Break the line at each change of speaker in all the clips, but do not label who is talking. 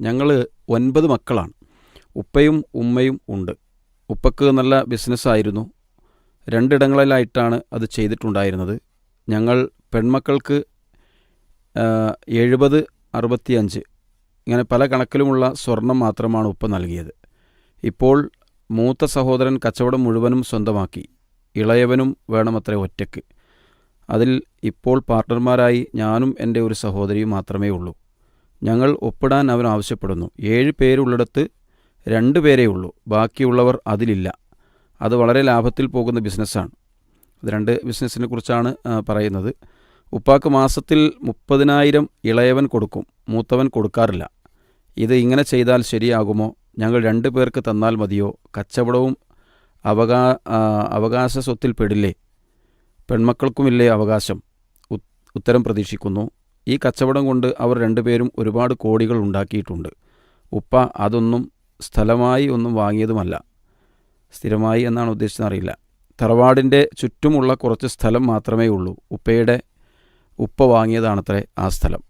ഞങ്ങൾ ഒൻപത് മക്കളാണ്. ഉപ്പയും ഉമ്മയും ഉണ്ട്. ഉപ്പക്ക് നല്ല ബിസിനസ്സായിരുന്നു. രണ്ടിടങ്ങളിലായിട്ടാണ് അത് ചെയ്തിട്ടുണ്ടായിരുന്നത്. ഞങ്ങൾ പെൺമക്കൾക്ക് എഴുപത് അറുപത്തിയഞ്ച് ഇങ്ങനെ പല കണക്കിലുമുള്ള സ്വർണം മാത്രമാണ് ഉപ്പ നൽകിയത്. ഇപ്പോൾ മൂത്ത സഹോദരൻ കച്ചവടം മുഴുവനും സ്വന്തമാക്കി. ഇളയവനും വേണമത്രേ ഒറ്റയ്ക്ക് അതിൽ ഇപ്പോൾ പാർട്ട്ണർമാരായി ഞാനും എന്റെ ഒരു സഹോദരിയും മാത്രമേ ഉള്ളൂ. ഞങ്ങൾ ഒപ്പിടാൻ അവൻ ആവശ്യപ്പെടുന്നു. ഏഴ് പേരുള്ളിടത്ത് രണ്ട് പേരേ ഉള്ളൂ. ബാക്കിയുള്ളവർ അതിലില്ല. അത് വളരെ ലാഭത്തിൽ പോകുന്ന ബിസിനസ്സാണ്. അത് രണ്ട് ബിസിനസ്സിനെ കുറിച്ചാണ് പറയുന്നത്. ഉപ്പാക്ക് മാസത്തിൽ മുപ്പതിനായിരം ഇളയവൻ കൊടുക്കും. മൂത്തവൻ കൊടുക്കാറില്ല. ഇത് ഇങ്ങനെ ചെയ്താൽ ശരിയാകുമോ? ഞങ്ങൾ രണ്ടു പേർക്ക് തന്നാൽ മതിയോ? കച്ചവടവും അവകാ അവകാശ സ്വത്തിൽ പെടില്ലേ? പെൺമക്കൾക്കുമില്ലേ അവകാശം? ഉത്തരം പ്രതീക്ഷിക്കുന്നു. ഈ കച്ചവടം കൊണ്ട് അവർ രണ്ടുപേരും ഒരുപാട് കോടികൾ ഉണ്ടാക്കിയിട്ടുണ്ട്. ഉപ്പ അതൊന്നും സ്ഥലമായി ഒന്നും വാങ്ങിയതുമല്ല. സ്ഥിരമായി എന്നാണ് ഉദ്ദേശിച്ചത് അറിയില്ല. തറവാടിന്റെ ചുറ്റുമുള്ള കുറച്ച് സ്ഥലം മാത്രമേ ഉള്ളൂ. ഉപ്പയുടെ ഉപ്പ വാങ്ങിയതാണത്രേ ആ സ്ഥലം.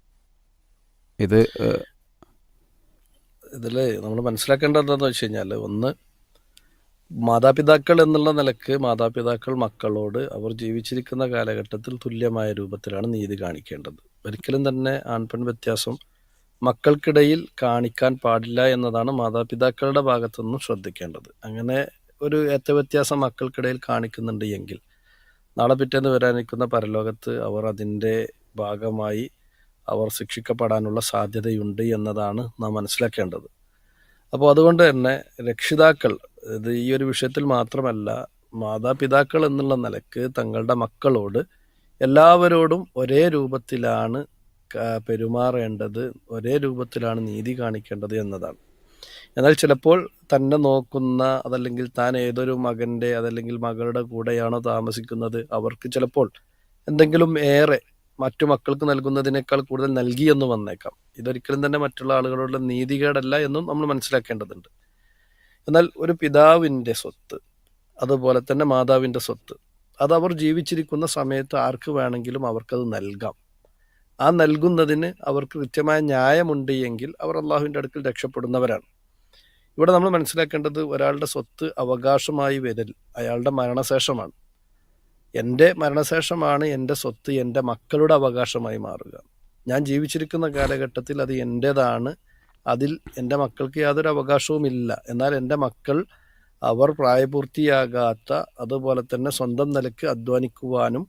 ഇത്
ഇതിൽ നമ്മൾ മനസ്സിലാക്കേണ്ടത് വെച്ച് കഴിഞ്ഞാൽ ഒന്ന് മാതാപിതാക്കൾ എന്നുള്ള നിലയ്ക്ക് മാതാപിതാക്കൾ മക്കളോട് അവർ ജീവിച്ചിരിക്കുന്ന കാലഘട്ടത്തിൽ തുല്യമായ രൂപത്തിലാണ് നീതി കാണിക്കേണ്ടത്. ഒരിക്കലും തന്നെ ആൺപെൺ വ്യത്യാസം മക്കൾക്കിടയിൽ കാണിക്കാൻ പാടില്ല എന്നതാണ് മാതാപിതാക്കളുടെ ഭാഗത്തു നിന്നും ശ്രദ്ധിക്കേണ്ടത്. അങ്ങനെ ഒരു ഏറ്റവ്യത്യാസം മക്കൾക്കിടയിൽ കാണിക്കുന്നുണ്ട് എങ്കിൽ നാളെ പിറ്റേന്ന് വരാനിരിക്കുന്ന പരലോകത്ത് അവർ അതിന്റെ ഭാഗമായി അവർ ശിക്ഷിക്കപ്പെടാനുള്ള സാധ്യതയുണ്ട് എന്നതാണ് നാം മനസ്സിലാക്കേണ്ടത്. അപ്പോൾ അതുകൊണ്ട് തന്നെ രക്ഷിതാക്കൾ ഇത് ഈ ഒരു വിഷയത്തിൽ മാത്രമല്ല മാതാപിതാക്കൾ എന്നുള്ള നിലയ്ക്ക് തങ്ങളുടെ മക്കളോട് എല്ലാവരോടും ഒരേ രൂപത്തിലാണ് പെരുമാറേണ്ടത് ഒരേ രൂപത്തിലാണ് നീതി കാണിക്കേണ്ടത് എന്നതാണ്. എന്നാൽ ചിലപ്പോൾ തന്നെ നോക്കുന്ന അതല്ലെങ്കിൽ താൻ ഏതൊരു മകന്റെ അതല്ലെങ്കിൽ മകളുടെ കൂടെയാണോ താമസിക്കുന്നത് അവർക്ക് ചിലപ്പോൾ എന്തെങ്കിലും ഏറെ മറ്റു മക്കൾക്ക് നൽകുന്നതിനേക്കാൾ കൂടുതൽ നൽകിയെന്ന് വന്നേക്കാം. ഇതൊരിക്കലും തന്നെ മറ്റുള്ള ആളുകളുടെ നീതികേടല്ല എന്നും നമ്മൾ മനസ്സിലാക്കേണ്ടതുണ്ട്. എന്നാൽ ഒരു പിതാവിന്റെ സ്വത്ത് അതുപോലെ തന്നെ മാതാവിന്റെ സ്വത്ത് അത് അവർ ജീവിച്ചിരിക്കുന്ന സമയത്ത് ആർക്ക് വേണമെങ്കിലും അവർക്കത് നൽകാം. ആ നൽകുന്നതിന് അവർക്ക് കൃത്യമായ ന്യായമുണ്ട് എങ്കിൽ അവർ അള്ളാഹുവിന്റെ അടുക്കൽ രക്ഷപ്പെടുന്നവരാണ്. ഇവിടെ നമ്മൾ മനസ്സിലാക്കേണ്ടത് ഒരാളുടെ സ്വത്ത് അവകാശമായി വരൽ അയാളുടെ മരണശേഷമാണ്. എന്റെ മരണശേഷമാണ് എന്റെ സ്വത്ത് എന്റെ മക്കളുടെ അവകാശമായി മാറുക. ഞാൻ ജീവിച്ചിരിക്കുന്ന കാലഘട്ടത്തിൽ അത് എന്റേതാണ്. അതിൽ എന്റെ മക്കൾക്ക് യാതൊരു അവകാശവുമില്ല. എന്നാൽ എന്റെ മക്കൾ അവർ പ്രായപൂർത്തിയാകാത്ത അതുപോലെ തന്നെ സ്വന്തം നിലയ്ക്ക് അധ്വാനിക്കുവാനും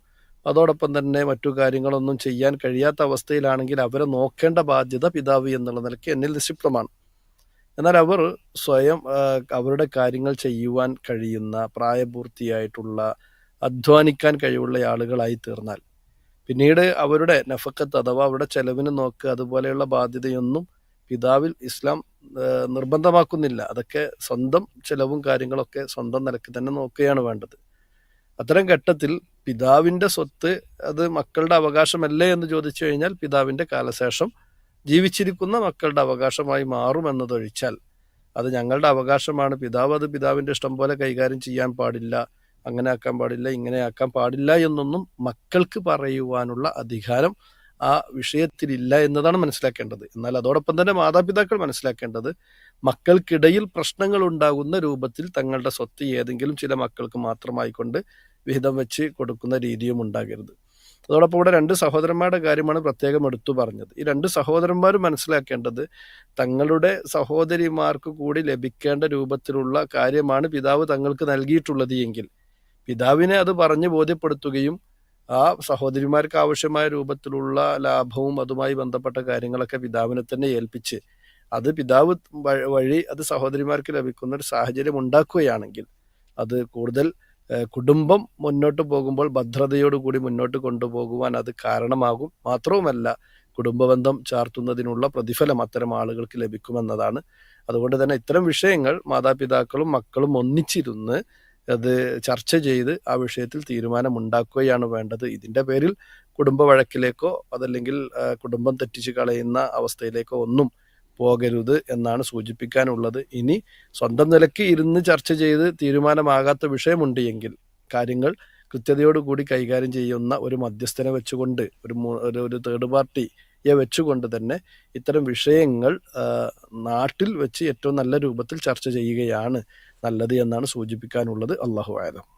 അതോടൊപ്പം തന്നെ മറ്റു കാര്യങ്ങളൊന്നും ചെയ്യാൻ കഴിയാത്ത അവസ്ഥയിലാണെങ്കിൽ അവരെ നോക്കേണ്ട ബാധ്യത പിതാവ് എന്നുള്ള നിലയ്ക്ക് എന്നിൽ നിക്ഷിപ്തമാണ്. എന്നാൽ അവർ സ്വയം അവരുടെ കാര്യങ്ങൾ ചെയ്യുവാൻ കഴിയുന്ന പ്രായപൂർത്തിയായിട്ടുള്ള അധ്വാനിക്കാൻ കഴിവുള്ള ആളുകളായി തീർന്നാൽ. പിന്നീട് അവരുടെ നഫക്കത്ത് അഥവാ അവരുടെ ചെലവിന് നോക്കുക അതുപോലെയുള്ള ബാധ്യതയൊന്നും പിതാവിൽ ഇസ്ലാം നിർബന്ധമാക്കുന്നില്ല. അതൊക്കെ സ്വന്തം ചെലവും കാര്യങ്ങളൊക്കെ സ്വന്തം നിലയ്ക്ക് തന്നെ നോക്കുകയാണ് വേണ്ടത്. അത്തരം ഘട്ടത്തിൽ പിതാവിന്റെ സ്വത്ത് അത് മക്കളുടെ അവകാശമല്ലേ എന്ന് ചോദിച്ചു കഴിഞ്ഞാൽ പിതാവിന്റെ കാലശേഷം ജീവിച്ചിരിക്കുന്ന മക്കളുടെ അവകാശമായി മാറുമെന്നതൊഴിച്ചാൽ അത് ഞങ്ങളുടെ അവകാശമാണ്. പിതാവ് അത് പിതാവിന്റെ ഇഷ്ടം പോലെ കൈകാര്യം ചെയ്യാൻ പാടില്ല അങ്ങനെ ആക്കാൻ പാടില്ല ഇങ്ങനെ ആക്കാൻ പാടില്ല എന്നൊന്നും മക്കൾക്ക് പറയുവാനുള്ള അധികാരം ആ വിഷയത്തിലില്ല എന്നതാണ് മനസ്സിലാക്കേണ്ടത്. എന്നാൽ അതോടൊപ്പം തന്നെ മാതാപിതാക്കൾ മനസ്സിലാക്കേണ്ടത് മക്കൾക്കിടയിൽ പ്രശ്നങ്ങൾ ഉണ്ടാകുന്ന രൂപത്തിൽ തങ്ങളുടെ സ്വത്ത് ഏതെങ്കിലും ചില മക്കൾക്ക് മാത്രമായിക്കൊണ്ട് വിഹിതം വെച്ച് കൊടുക്കുന്ന രീതിയും ഉണ്ടാകരുത്. അതോടൊപ്പം ഇവിടെ രണ്ട് സഹോദരന്മാരുടെ കാര്യമാണ് പ്രത്യേകം എടുത്തു പറഞ്ഞത്. ഈ രണ്ട് സഹോദരന്മാരും മനസ്സിലാക്കേണ്ടത് തങ്ങളുടെ സഹോദരിമാർക്ക് കൂടി ലഭിക്കേണ്ട രൂപത്തിലുള്ള കാര്യമാണ് പിതാവ് തങ്ങൾക്ക് നൽകിയിട്ടുള്ളത് എങ്കിൽ പിതാവിനെ അത് പറഞ്ഞു ബോധ്യപ്പെടുത്തുകയും ആ സഹോദരിമാർക്ക് ആവശ്യമായ രൂപത്തിലുള്ള ലാഭവും അതുമായി ബന്ധപ്പെട്ട കാര്യങ്ങളൊക്കെ പിതാവിനെ തന്നെ ഏൽപ്പിച്ച് അത് പിതാവ് വഴി അത് സഹോദരിമാർക്ക് ലഭിക്കുന്ന ഒരു സാഹചര്യം ഉണ്ടാക്കുകയാണെങ്കിൽ അത് കൂടുതൽ കുടുംബം മുന്നോട്ട് പോകുമ്പോൾ ഭദ്രതയോടുകൂടി മുന്നോട്ട് കൊണ്ടുപോകുവാൻ അത് കാരണമാകും. മാത്രവുമല്ല കുടുംബബന്ധം ചാർത്തുന്നതിനുള്ള പ്രതിഫലം അത്തരം ആളുകൾക്ക് ലഭിക്കുമെന്നതാണ്. അതുകൊണ്ട് തന്നെ ഇത്തരം വിഷയങ്ങൾ മാതാപിതാക്കളും മക്കളും ഒന്നിച്ചിരുന്ന് അത് ചർച്ച ചെയ്ത് ആ വിഷയത്തിൽ തീരുമാനമുണ്ടാക്കുകയാണ് വേണ്ടത്. ഇതിന്റെ പേരിൽ കുടുംബ വഴക്കിലേക്കോ അതല്ലെങ്കിൽ കുടുംബം തെറ്റിച്ച് കളയുന്ന അവസ്ഥയിലേക്കോ ഒന്നും പോകരുത് എന്നാണ് സൂചിപ്പിക്കാനുള്ളത്. ഇനി സ്വന്തം നിലയ്ക്ക് ഇരുന്ന് ചർച്ച ചെയ്ത് തീരുമാനമാകാത്ത വിഷയമുണ്ട് എങ്കിൽ കാര്യങ്ങൾ കൃത്യതയോടുകൂടി കൈകാര്യം ചെയ്യുന്ന ഒരു മധ്യസ്ഥനെ വെച്ചുകൊണ്ട് ഒരു ഒരു തേർഡ് പാർട്ടി വെച്ചുകൊണ്ട് തന്നെ ഇത്തരം വിഷയങ്ങൾ നാട്ടിൽ വെച്ച് ഏറ്റവും നല്ല രൂപത്തിൽ ചർച്ച ചെയ്യുകയാണ് നല്ലത് എന്നാണ് സൂചിപ്പിക്കാനുള്ളത്. അള്ളാഹു ആയാലും